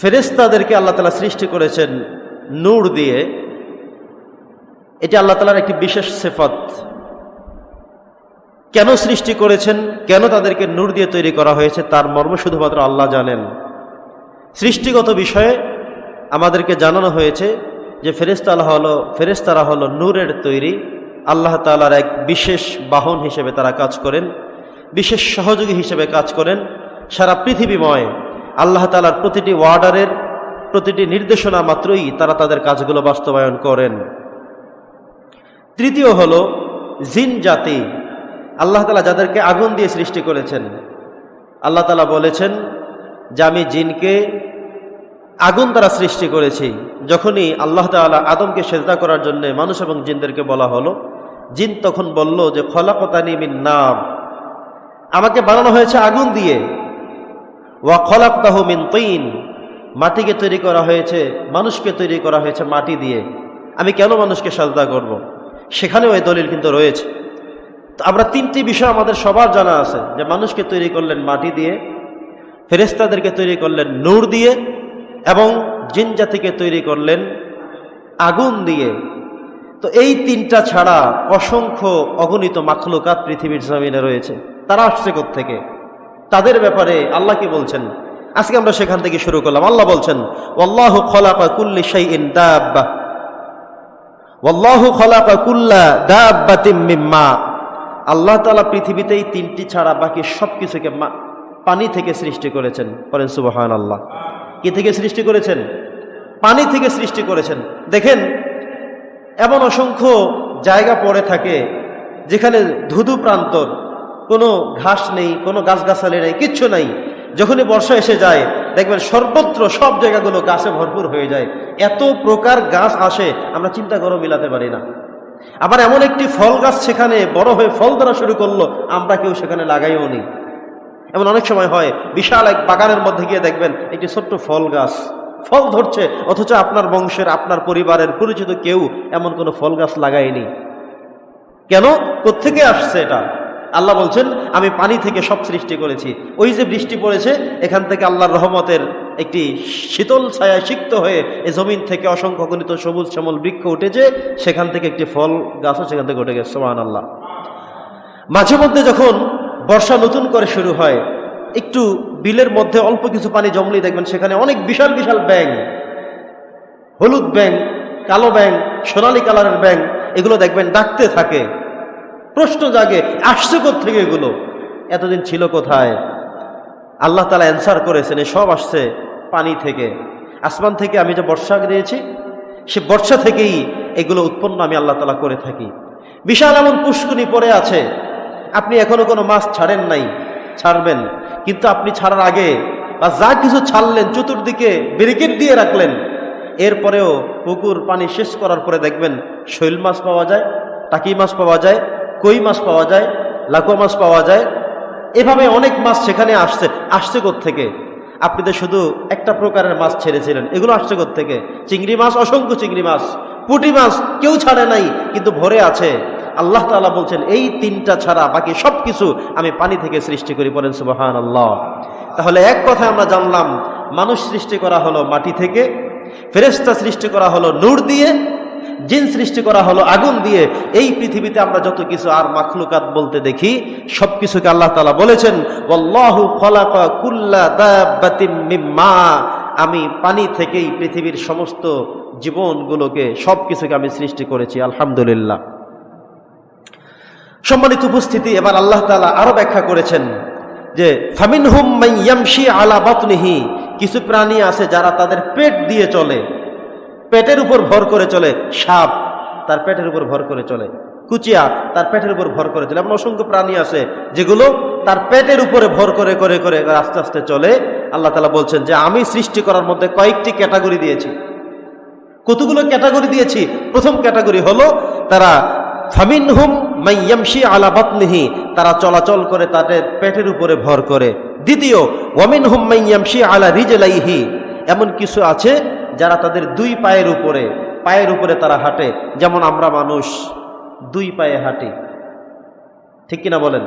ফেরেস্তাদেরকে আল্লাহ তালা সৃষ্টি করেছেন নূর দিয়ে। এটি আল্লাহ তালার একটি বিশেষ সেফত। কেন সৃষ্টি করেছেন? কেন তাদেরকে নূর দিয়ে তৈরি করা হয়েছে? তার মর্ম শুধুমাত্র আল্লাহ জানেন। সৃষ্টিগত বিষয়ে আমাদেরকে জানানো হয়েছে যে ফেরেস্তালা হলো ফেরেস্তারা হলো নূরের তৈরি। আল্লাহ তালার এক বিশেষ বাহন হিসেবে তারা কাজ করেন, বিশেষ সহযোগী হিসেবে কাজ করেন। সারা পৃথিবীময় আল্লাহ তালার প্রতিটি ওয়ার্ডারের প্রতিটি নির্দেশনা মাত্রই তারা তাদের কাজগুলো বাস্তবায়ন করেন। তৃতীয় হল জিন জাতি। আল্লাহ তালা যাদেরকে আগুন দিয়ে সৃষ্টি করেছেন, আল্লাহ তালা বলেছেন যে আমি জিনকে আগুন দ্বারা সৃষ্টি করেছি। যখনই আল্লাহ তালা আদমকে সেজদা করার জন্য মানুষ এবং জিনদেরকে বলা হলো, জিন তখন বলল যে খলাকতানি মিন নাম আমাকে বানানো হয়েছে আগুন দিয়ে। ওয়া খলাক তাহ মিন তৈন। মাটিকে তৈরি করা হয়েছে, মানুষকে তৈরি করা হয়েছে মাটি দিয়ে। আমি কেন মানুষকে সাজদা করব। সেখানেও এই দলিল কিন্তু রয়েছে। তো আমরা তিনটি বিষয় আমাদের সবার জানা আছে, যে মানুষকে তৈরি করলেন মাটি দিয়ে ফেরেস্তাদেরকে তৈরি করলেন নূর দিয়ে, এবং জিন জাতিকে তৈরি করলেন আগুন দিয়ে। তো এই তিনটা ছাড়া অসংখ্য অগণিত মাখলুকাত পৃথিবীর জমিনে রয়েছে। তারা আসছে থেকে তাদের ব্যাপারে আল্লাহ কি বলছেন? আজকে আমরা সেখান থেকে শুরু করলাম। আল্লাহ বলছেন, ওয়াল্লাহু খলাকা কুল্লি শাইইন দাব্বা। ওয়াল্লাহু খলাকা কুল্লা দাব্বাতিম মিম্মা। আল্লাহ তাআলা পৃথিবীতে এই তিনটি ছাড়া বাকি সব কিছুকে পানি থেকে সৃষ্টি করেছেন। বলেন, সুবহানাল্লাহ। কি থেকে সৃষ্টি করেছেন? পানি থেকে সৃষ্টি করেছেন। দেখেন, এমন অসংখ্য জায়গা পড়ে থাকে যেখানে ধুধু প্রান্তর কোনো ঘাস নেই, কোনো গাছগাছালি নেই, কিচ্ছু নাই। যখনই বর্ষা এসে যায়, দেখবেন সর্বত্র সব জায়গাগুলো গাছে ভরপুর হয়ে যায়। এত প্রকার গাছ আসে, আমরা চিন্তা করো মিলাতে পারি না। আবার এমন একটি ফল গাছ সেখানে বড় হয়ে ফল ধরা শুরু করল, আমরা কেউ সেখানে লাগাইও নি। এমন অনেক সময় হয়, বিশাল এক বাগানের মধ্যে গিয়ে দেখবেন একটি ছোট্ট ফল গাছ। ফল ধরছে, অথচ আপনার বংশের, আপনার পরিবারের পরিচিত কেউ এমন কোনো ফল গাছ লাগায়নি। কেন? কোত্থেকে আসছে এটা? আল্লাহ বলছেন, আমি পানি থেকে সব সৃষ্টি করেছি। ওই যে বৃষ্টি পড়েছে, এখান থেকে আল্লাহর রহমতের একটি শীতল ছায়া সিক্ত হয়ে এই জমিন থেকে অসংখ্য গণিত সবুজ শ্যামল বৃক্ষ উঠেছে, সেখান থেকে একটি ফল গাছও সেখান থেকে উঠে গেছে। সোহান আল্লাহ মাঝে মধ্যে যখন বর্ষা নতুন করে শুরু হয়, একটু বিলের মধ্যে অল্প কিছু পানি জমলেই দেখবেন সেখানে অনেক বিশাল বিশাল ব্যাং হলুদ ব্যাং কালো ব্যাং সোনালি কালারের ব্যাং এগুলো দেখবেন ডাকতে থাকে। প্রশ্ন জাগে, আসছে থেকে এগুলো? এতদিন ছিল কোথায়? আল্লাহ তালা অ্যান্সার করেছেন এ সব আসছে পানি থেকে। আসমান থেকে আমি যে বর্ষা দিয়েছি, সে বর্ষা থেকেই এগুলো উৎপন্ন আমি আল্লাহ তালা করে থাকি। বিশাল এমন পুষ্কুনি পড়ে আছে, আপনি এখনও কোনো মাছ ছাড়েন নাই, ছাড়বেন। কিন্তু আপনি ছাড়ার আগে বা যা কিছু ছাড়লেন, চতুর্দিকে ব্যারিকেড দিয়ে রাখলেন, এরপরেও পুকুর পানি শেষ করার পরে দেখবেন শৈল মাছ পাওয়া যায়, টাকি মাছ পাওয়া যায় কই মাছ পাওয়া যায়? লাকুয়া মাছ পাওয়া যায়? এভাবে অনেক মাছ সেখানে আসছে। আসছে থেকে আপনি তো শুধু একটা প্রকারের মাছ ছেড়েছিলেন। এগুলো আসছে থেকে চিংড়ি মাছ? অসংখ্য চিংড়ি মাছ। পুঁটি মাছ? কেউ ছাড়ে নাই, কিন্তু ভরে আছে। আল্লাহ তাআলা বলছেন, এই তিনটা ছাড়া বাকি সব কিছু আমি পানি থেকে সৃষ্টি করি। বলেন সুবাহান আল্লাহ তাহলে এক কথা আমরা জানলাম, মানুষ সৃষ্টি করা হলো মাটি থেকে ফেরেস্তা সৃষ্টি করা হলো নূর দিয়ে জিন সৃষ্টি করা হলো আগুন দিয়ে। এই পৃথিবীতে আমরা যত কিছু আর মাখলুকাত বলতে দেখি সব কিছুকে আল্লাহ তালা বলেছেন আমি পানি থেকেই পৃথিবীর সমস্ত জীবনগুলোকে সব কিছুকে আমি সৃষ্টি করেছি, আলহামদুলিল্লাহ। সম্মানিত উপস্থিতি, এবার আল্লাহ তালা আরও ব্যাখ্যা করেছেন যে ফামিন হুম আলা বাতনিহি। কিছু প্রাণী আছে যারা তাদের পেট দিয়ে চলে। পেটের উপর ভর করে চলে সাপ, তার পেটের উপর ভর করে চলে কুচিয়া, তার পেটের উপর ভর করে চলে। এমন অসংখ্য প্রাণী আছে যেগুলো তার পেটের উপরে ভর করে করে করে আস্তে আস্তে চলে। আল্লাহ তালা বলছেন যে, আমি সৃষ্টি করার মধ্যে কয়েকটি ক্যাটাগরি দিয়েছি। কতগুলো ক্যাটাগরি দিয়েছি? প্রথম ক্যাটাগরি হলো তারা ফামিন হুম মাইয়ামশি আলা বাতনিহি, তারা চলাচল করে তাদের পেটের উপরে ভর করে। দ্বিতীয় ওয়ামিন হুম মাইয়ামশি আলা রিজলাইহি, এমন কিছু আছে যারা তাদের দুই পায়ের উপরে পায়ের উপরে তারা হাঁটে। যেমন আমরা মানুষ দুই পায়ে হাঁটি। ঠিক কিনা বলেন?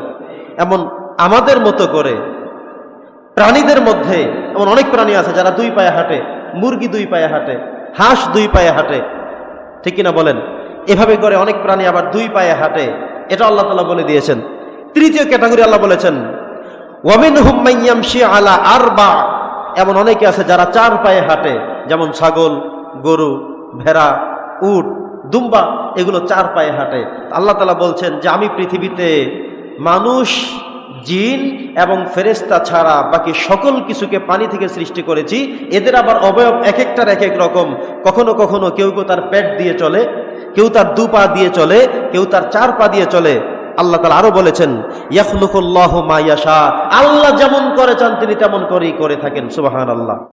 এমন আমাদের মতো করে প্রাণীদের মধ্যে এমন অনেক প্রাণী আছে যারা দুই পায়ে হাঁটে, মুরগি দুই পায়ে হাঁটে, হাঁস দুই পায়ে হাঁটে। ঠিক কিনা বলেন? এভাবে করে অনেক প্রাণী আবার দুই পায়ে হাঁটে। এটা আল্লাহ তালা বলে দিয়েছেন। তৃতীয় ক্যাটাগরি আল্লাহ বলেছেন ওয়ামিন হুম্মাইয়ামশি আলা আরবা। এমন অনেকে আছে যারা চার পায়ে হাঁটে, যেমন ছাগল, গরু, ভেড়া, উট, দুম্বা, এগুলো চার পায়ে হাঁটে। আল্লাহ তালা বলছেন যে আমি পৃথিবীতে মানুষ, জিন এবং ফেরেস্তা ছাড়া বাকি সকল কিছুকে পানি থেকে সৃষ্টি করেছি, এদের আবার অবয়ব এক একটার এক এক রকম। কখনো কখনো কেউ কেউ তার পেট দিয়ে চলে, কেউ তার দু পা দিয়ে চলে, কেউ তার চার পা দিয়ে চলে। আল্লাহ তালা আরও বলেছেন মাইয়াশা আল্লাহ যেমন করে চান, তিনি তেমন করেই করে থাকেন সুবাহান আল্লাহ